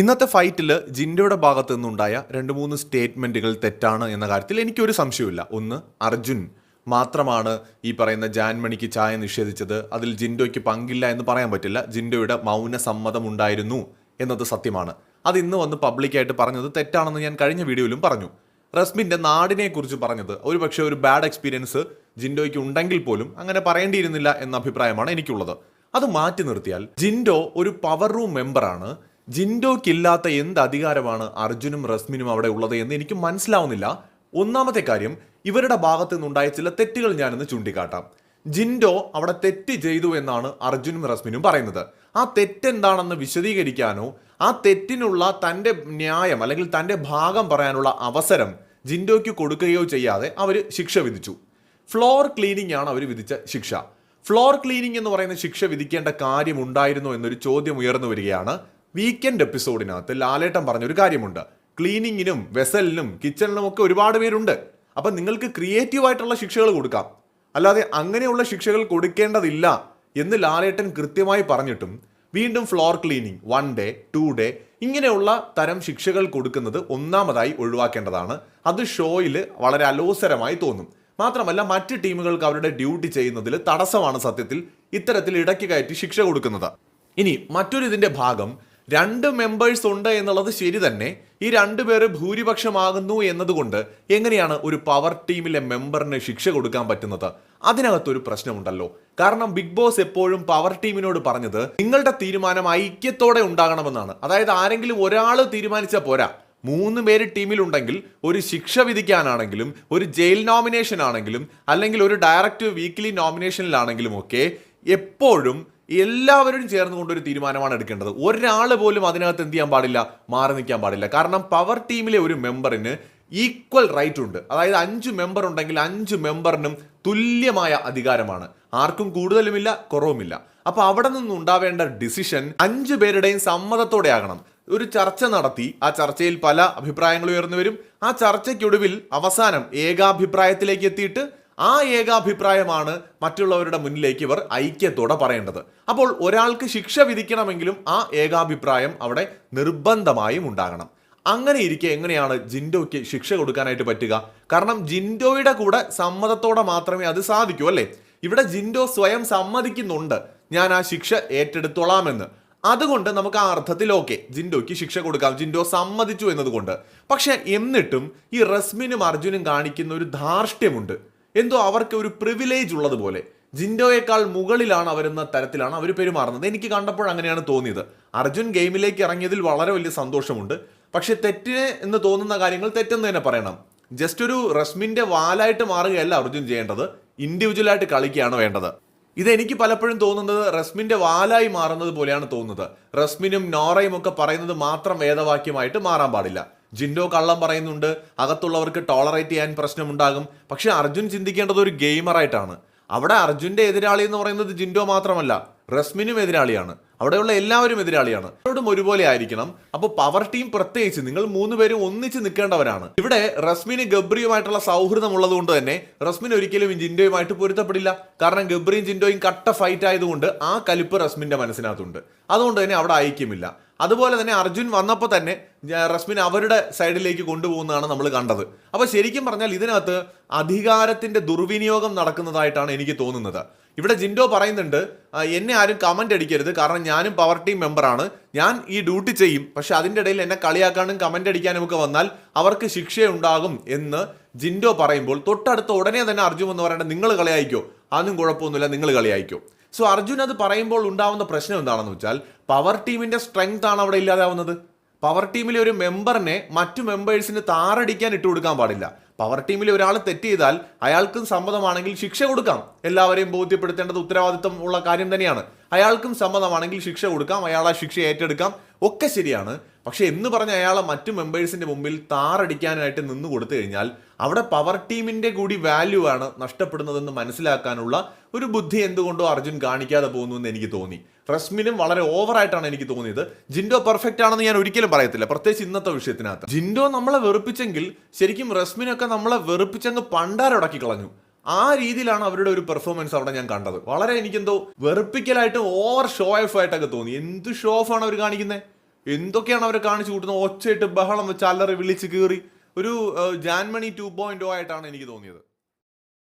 ഇന്നത്തെ ഫൈറ്റിൽ ജിൻഡയുടെ ഭാഗത്തു നിന്നുണ്ടായ രണ്ട് മൂന്ന് സ്റ്റേറ്റ്മെന്റുകൾ തെറ്റാണ് എന്ന കാര്യത്തിൽ എനിക്കൊരു സംശയമില്ല ഒന്ന് അർജുൻ മാത്രമാണ് ഈ പറയുന്ന ജാൻമണിക്ക് ചായ നിഷേധിച്ചത്. അതിൽ ജിൻഡോയ്ക്ക് പങ്കില്ല എന്ന് പറയാൻ പറ്റില്ല. ജിൻഡോയുടെ മൗന സമ്മതം ഉണ്ടായിരുന്നു എന്നത് സത്യമാണ്. അത് ഇന്ന് വന്ന് പബ്ലിക്കായിട്ട് പറഞ്ഞത് തെറ്റാണെന്ന് ഞാൻ കഴിഞ്ഞ വീഡിയോയിലും പറഞ്ഞു. റസ്മിന്റെ നാടിനെക്കുറിച്ച് പറഞ്ഞത് ഒരു പക്ഷേ ഒരു ബാഡ് എക്സ്പീരിയൻസ് ജിൻഡോയ്ക്ക് ഉണ്ടെങ്കിൽ പോലും അങ്ങനെ പറയേണ്ടിയിരുന്നില്ല എന്ന അഭിപ്രായമാണ് എനിക്കുള്ളത്. അത് മാറ്റി നിർത്തിയാൽ ജിൻഡോ ഒരു പവർ റൂം മെമ്പറാണ്. ജിൻഡോയ്ക്കില്ലാത്ത എന്ത് അധികാരമാണ് അർജുനും റസ്മിനും അവിടെ ഉള്ളത് എന്ന് എനിക്ക് മനസ്സിലാവുന്നില്ല. ഒന്നാമത്തെ കാര്യം ഇവരുടെ ഭാഗത്തു നിന്നുണ്ടായ ചില തെറ്റുകൾ ഞാനിന്ന് ചൂണ്ടിക്കാട്ടാം. ജിൻഡോ അവിടെ തെറ്റ് ചെയ്തു എന്നാണ് അർജുനും റസ്മിനും പറയുന്നത്. ആ തെറ്റെന്താണെന്ന് വിശദീകരിക്കാനോ ആ തെറ്റിനുള്ള തന്റെ ന്യായം അല്ലെങ്കിൽ തന്റെ ഭാഗം പറയാനുള്ള അവസരം ജിൻഡോയ്ക്ക് കൊടുക്കുകയോ ചെയ്യാതെ അവർ ശിക്ഷ വിധിച്ചു. ഫ്ലോർ ക്ലീനിങ് ആണ് അവർ വിധിച്ച ശിക്ഷ. ഫ്ലോർ ക്ലീനിങ് എന്ന് പറയുന്ന ശിക്ഷ വിധിക്കേണ്ട കാര്യമുണ്ടായിരുന്നോ എന്നൊരു ചോദ്യം ഉയർന്നു വരികയാണ് വീക്കെൻഡ് എപ്പിസോഡിനകത്ത് ലാലേട്ടൻ പറഞ്ഞൊരു കാര്യമുണ്ട്. ക്ലീനിങ്ങിനും വെസലിനും കിച്ചണിനും ഒക്കെ ഒരുപാട് പേരുണ്ട്. അപ്പം നിങ്ങൾക്ക് ക്രിയേറ്റീവ് ആയിട്ടുള്ള ശിക്ഷകൾ കൊടുക്കാം. അല്ലാതെ അങ്ങനെയുള്ള ശിക്ഷകൾ കൊടുക്കേണ്ടതില്ല എന്ന് ലാലേട്ടൻ കൃത്യമായി പറഞ്ഞിട്ടും വീണ്ടും floor cleaning one day two day ഇങ്ങനെയുള്ള തരം ശിക്ഷകൾ കൊടുക്കുന്നത് ഒന്നാമതായി ഒഴിവാക്കേണ്ടതാണ്. അത് ഷോയിൽ വളരെ അലോസരമായി തോന്നും. മാത്രമല്ല മറ്റ് ടീമുകൾക്ക് അവരുടെ ഡ്യൂട്ടി ചെയ്യുന്നതിൽ തടസ്സമാണ് സത്യത്തിൽ ഇത്തരത്തിൽ ഇടയ്ക്ക് കയറ്റി ശിക്ഷ കൊടുക്കുന്നത്. ഇനി മറ്റൊരു ഇതിന്റെ ഭാഗം രണ്ട് മെമ്പേഴ്സ് ഉണ്ട് എന്നുള്ളത് ശരി തന്നെ. ഈ രണ്ടു പേര് ഭൂരിപക്ഷമാകുന്നു എന്നതുകൊണ്ട് എങ്ങനെയാണ് ഒരു പവർ ടീമിലെ മെമ്പറിന് ശിക്ഷ കൊടുക്കാൻ പറ്റുന്നത്? അതിനകത്തൊരു പ്രശ്നമുണ്ടല്ലോ. കാരണം ബിഗ് ബോസ് എപ്പോഴും പവർ ടീമിനോട് പറഞ്ഞത് നിങ്ങളുടെ തീരുമാനം ഐക്യത്തോടെ ഉണ്ടാകണമെന്നാണ്. അതായത് ആരെങ്കിലും ഒരാൾ തീരുമാനിച്ചാൽ പോരാ. മൂന്ന് പേര് ടീമിലുണ്ടെങ്കിൽ ഒരു ശിക്ഷ വിധിക്കാനാണെങ്കിലും ഒരു ജയിൽ നോമിനേഷൻ ആണെങ്കിലും അല്ലെങ്കിൽ ഒരു ഡയറക്റ്റ് വീക്ക്ലി നോമിനേഷനിലാണെങ്കിലും ഒക്കെ എപ്പോഴും എല്ലാവരും ചേർന്നുകൊണ്ട് ഒരു തീരുമാനമാണ് എടുക്കേണ്ടത്. ഒരാൾ പോലും അതിനകത്ത് എന്ത് ചെയ്യാൻ പാടില്ല? മാറി നിൽക്കാൻ പാടില്ല. കാരണം പവർ ടീമിലെ ഒരു മെമ്പറിന് ഈക്വൽ റൈറ്റ് ഉണ്ട്. അതായത് അഞ്ച് മെമ്പർ ഉണ്ടെങ്കിൽ അഞ്ച് മെമ്പറിനും തുല്യമായ അധികാരമാണ്. ആർക്കും കൂടുതലുമില്ല കുറവുമില്ല. അപ്പോൾ അവിടെ നിന്നുണ്ടാവേണ്ട ഡിസിഷൻ അഞ്ച് പേരുടെയും സമ്മതത്തോടെ ആകണം. ഒരു ചർച്ച നടത്തി ആ ചർച്ചയിൽ പല അഭിപ്രായങ്ങൾ ഉയർന്നു വരും. ആ ചർച്ചയ്ക്കൊടുവിൽ അവസാനം ഏകാഭിപ്രായത്തിലേക്ക് എത്തിയിട്ട് ആ ഏകാഭിപ്രായമാണ് മറ്റുള്ളവരുടെ മുന്നിലേക്ക് ഇവർ ഐക്യത്തോടെ പറയേണ്ടത്. അപ്പോൾ ഒരാൾക്ക് ശിക്ഷ വിധിക്കണമെങ്കിലും ആ ഏകാഭിപ്രായം അവിടെ നിർബന്ധമായും ഉണ്ടാകണം. അങ്ങനെ ഇരിക്കെ എങ്ങനെയാണ് ജിൻഡോയ്ക്ക് ശിക്ഷ കൊടുക്കാനായിട്ട് പറ്റുക? കാരണം ജിൻഡോയുടെ കൂടെ സമ്മതത്തോടെ മാത്രമേ അത് സാധിക്കൂ അല്ലേ? ഇവിടെ ജിൻഡോ സ്വയം സമ്മതിക്കുന്നുണ്ട് ഞാൻ ആ ശിക്ഷ ഏറ്റെടുത്തോളാമെന്ന്. അതുകൊണ്ട് നമുക്ക് ആ അർത്ഥത്തിൽ ഓക്കെ ജിൻഡോയ്ക്ക് ശിക്ഷ കൊടുക്കാം ജിൻഡോ സമ്മതിച്ചു എന്നതുകൊണ്ട്. പക്ഷെ എന്നിട്ടും ഈ റസ്മിനും അർജുനും കാണിക്കുന്ന ഒരു ധാർഷ്ട്യമുണ്ട്. എന്തോ അവർക്ക് ഒരു പ്രിവിലേജ് ഉള്ളതുപോലെ. ജിൻഡോയേക്കാൾ മുകളിലാണ് അവരെന്ന തരത്തിലാണ് അവർ പെരുമാറുന്നത്. എനിക്ക് കണ്ടപ്പോൾ അങ്ങനെയാണ് തോന്നിയത്. അർജുൻ ഗെയിമിലേക്ക് ഇറങ്ങിയതിൽ വളരെ വലിയ സന്തോഷമുണ്ട്. പക്ഷേ തെറ്റിന് എന്ന് തോന്നുന്ന കാര്യങ്ങൾ തെറ്റെന്ന് തന്നെ പറയണം. ജസ്റ്റ് ഒരു റസ്മിന്റെ വാലായിട്ട് മാറുകയല്ല അർജുൻ ചെയ്യേണ്ടത്. ഇൻഡിവിജ്വലായിട്ട് കളിക്കുകയാണ് വേണ്ടത്. ഇതെനിക്ക് പലപ്പോഴും തോന്നുന്നത് റസ്മിന്റെ വാലായി മാറുന്നത് പോലെയാണ് തോന്നുന്നത്. റസ്മിനും നോറയും ഒക്കെ പറയുന്നത് മാത്രം വേദവാക്യമായിട്ട് മാറാൻ പാടില്ല. ജിൻഡോ കള്ളം പറയുന്നുണ്ട് അകത്തുള്ളവർക്ക് ടോളറേറ്റ് ചെയ്യാൻ പ്രശ്നമുണ്ടാകും. പക്ഷെ അർജുൻ ചിന്തിക്കേണ്ടത് ഒരു ഗെയിമറായിട്ടാണ് അവിടെ അർജുന്റെ എതിരാളി എന്ന് പറയുന്നത് ജിൻഡോ മാത്രമല്ല റസ്മിനും എതിരാളിയാണ്. അവിടെയുള്ള എല്ലാവരും എതിരാളിയാണ്. അവരോടും ഒരുപോലെ ആയിരിക്കണം. അപ്പോൾ പവർ ടീം പ്രത്യേകിച്ച് നിങ്ങൾ മൂന്ന് പേരും ഒന്നിച്ച് നിൽക്കേണ്ടവരാണ്. ഇവിടെ റസ്മിന് ഗബ്രിയുമായിട്ടുള്ള സൗഹൃദം ഉള്ളതുകൊണ്ട് തന്നെ റസ്മിൻ ഒരിക്കലും ജിൻഡോയുമായിട്ട് പൊരുത്തപ്പെടില്ല. കാരണം ഗബ്രിയും ജിൻഡോയും കട്ട ഫൈറ്റ് ആയതുകൊണ്ട് ആ കലിപ്പ് റസ്മിന്റെ മനസ്സിനകത്തുണ്ട്. അതുകൊണ്ട് തന്നെ അവിടെ ഐക്യമില്ല. അതുപോലെ തന്നെ അർജുൻ വന്നപ്പോൾ തന്നെ റസ്മിൻ അവരുടെ സൈഡിലേക്ക് കൊണ്ടുപോകുന്നതാണ് നമ്മൾ കണ്ടത്. അപ്പോൾ ശരിക്കും പറഞ്ഞാൽ ഇതിനകത്ത് അധികാരത്തിന്റെ ദുർവിനിയോഗം നടക്കുന്നതായിട്ടാണ് എനിക്ക് തോന്നുന്നത്. ഇവിടെ ജിൻഡോ പറയുന്നുണ്ട് എന്നെ ആരും കമന്റ് അടിക്കരുത് കാരണം ഞാനും പവർ ടീം മെമ്പറാണ് ഞാൻ ഈ ഡ്യൂട്ടി ചെയ്യും പക്ഷെ അതിന്റെ ഇടയിൽ എന്നെ കളിയാക്കാനും കമന്റ് അടിക്കാനും ഒക്കെ വന്നാൽ അവർക്ക് ശിക്ഷയുണ്ടാകും എന്ന് ജിൻഡോ പറയുമ്പോൾ തൊട്ടടുത്ത ഉടനെ തന്നെ അർജുൻ എന്ന് പറയേണ്ടത് നിങ്ങൾ കളിയായിക്കോ. അതും കുഴപ്പമൊന്നുമില്ല നിങ്ങൾ കളിയായിക്കോ. സോ അർജുൻ അത് പറയുമ്പോൾ ഉണ്ടാവുന്ന പ്രശ്നം എന്താണെന്ന് വെച്ചാൽ പവർ ടീമിന്റെ സ്ട്രെങ്ത് ആണ് അവിടെ ഇല്ലാതാവുന്നത്. പവർ ടീമിലെ ഒരു മെമ്പറിനെ മറ്റു മെമ്പേഴ്സിന് താറടിക്കാൻ ഇട്ടുകൊടുക്കാൻ പാടില്ല. പവർ ടീമിൽ ഒരാൾ തെറ്റ് ചെയ്താൽ അയാൾക്കും സമ്മതമാണെങ്കിൽ ശിക്ഷ കൊടുക്കാം. എല്ലാവരെയും ബോധ്യപ്പെടുത്തേണ്ടത് ഉത്തരവാദിത്വം ഉള്ള കാര്യം തന്നെയാണ്. അയാൾക്കും സമ്മതമാണെങ്കിൽ ശിക്ഷ കൊടുക്കാം അയാൾ ആ ശിക്ഷ ഏറ്റെടുക്കാം ഒക്കെ ശരിയാണ്. പക്ഷേ എന്ന് പറഞ്ഞ അയാളെ മറ്റു മെമ്പേഴ്സിന്റെ മുമ്പിൽ താറടിക്കാനായിട്ട് നിന്ന് കൊടുത്തു കഴിഞ്ഞാൽ അവിടെ പവർ ടീമിന്റെ കൂടി വാല്യൂ ആണ് നഷ്ടപ്പെടുന്നതെന്ന് മനസ്സിലാക്കാനുള്ള ഒരു ബുദ്ധി എന്തുകൊണ്ടോ അർജുൻ കാണിക്കാതെ പോകുന്നു എന്ന് എനിക്ക് തോന്നി. റസ്മിനും വളരെ ഓവറായിട്ടാണ് എനിക്ക് തോന്നിയത്. ജിൻഡോ പെർഫെക്റ്റ് ആണെന്ന് ഞാൻ ഒരിക്കലും പറയത്തില്ല. പ്രത്യേകിച്ച് ഇന്നത്തെ വിഷയത്തിനകത്ത്. ജിൻഡോ നമ്മളെ വെറുപ്പിച്ചെങ്കിൽ ശരിക്കും റസ്മിനൊക്കെ നമ്മളെ വെറുപ്പിച്ചങ്ങ് പണ്ടാരടക്കി കളഞ്ഞു. ആ രീതിയിലാണ് അവരുടെ ഒരു പെർഫോമൻസ് അവിടെ ഞാൻ കണ്ടത്. വളരെ എനിക്കെന്തോ വെറുപ്പിക്കലായിട്ട് ഓവർ ഷോ ഓഫ് ആയിട്ടൊക്കെ തോന്നി. എന്ത് ഷോ ഓഫ് ആണ് അവർ കാണിക്കുന്നത് എന്തൊക്കെയാണ് അവർ കാണിച്ചു കൂട്ടുന്നത് ഒച്ചയിട്ട് ബഹളം വെച്ച് അല്ലറി വിളിച്ച് കീറി. ഒരു ജാൻമണി ടു പോയിന്റ് ആയിട്ടാണ് എനിക്ക് തോന്നിയത്.